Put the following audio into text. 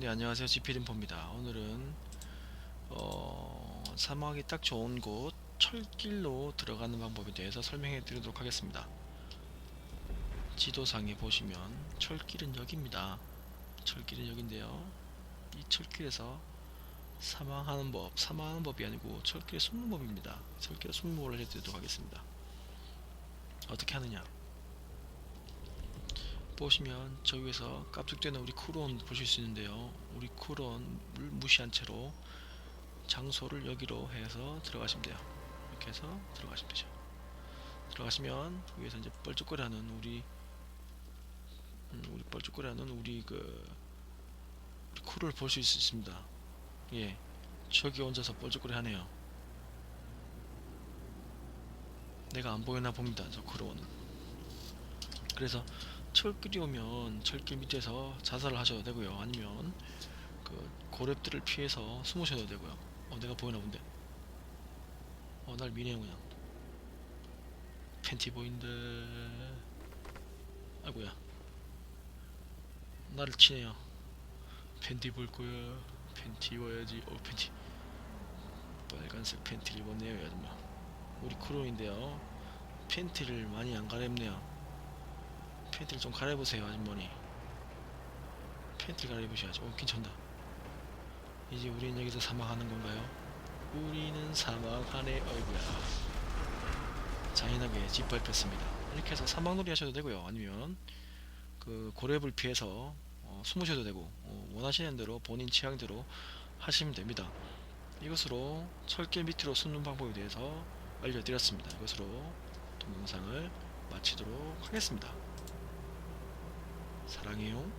네 안녕하세요. 지피림포입니다. 오늘은 어, 사막이 딱 좋은 곳 철길로 들어가는 방법에 대해서 설명해 드리도록 하겠습니다. 지도상에 보시면 철길은 여기입니다. 철길은 여기인데요. 이 철길에서 사망하는 법 사망하는 법이 아니고 철길에 숨는 법입니다. 철길에 숨는 법을 알려드리도록 하겠습니다. 어떻게 하느냐 보시면 저 위에서 깜짝되는 우리 쿠론 보실 수 있는데요. 우리 쿠론을 무시한 채로 장소를 여기로 해서 들어가시면 돼요. 이렇게 해서 들어가시면 되죠. 들어가시면 위에서 이제 뻘쭘거리하는 우리 음, 우리 뻘쭘거리하는 우리 그 우리 쿠를 볼 수 있습니다. 예, 저기 혼자서 뻘쭘거리 하네요. 내가 안 보이나 봅니다. 저 쿠론은. 그래서 철길이 오면 철길 밑에서 자살을 하셔도 되고요. 아니면 그 고랩들을 피해서 숨으셔도 되고요. 어 내가 보이나 본데. 어날 미네요 그냥. 팬티 보인다. 아이고야. 나를 치네요. 팬티 볼 거야. 팬티 입어야지. 어 팬티. 빨간색 팬티를 입었네요, 이 아줌마. 우리 크로인데요. 팬티를 많이 안 갈아입네요. 팬티를 좀 갈아입으세요 아주머니. 팬티를 갈아입으셔야죠. 오 괜찮다. 이제 우린 여기서 사망하는 건가요? 우리는 사망하네 어이구야 잔인하게 짓밟혔습니다. 이렇게 해서 사망놀이 하셔도 되고요. 아니면 그 고랩을 피해서 어, 숨으셔도 되고 어, 원하시는 대로 본인 취향대로 하시면 됩니다. 이것으로 철길 밑으로 숨는 방법에 대해서 알려드렸습니다. 이것으로 동영상을 마치도록 하겠습니다 사랑해요.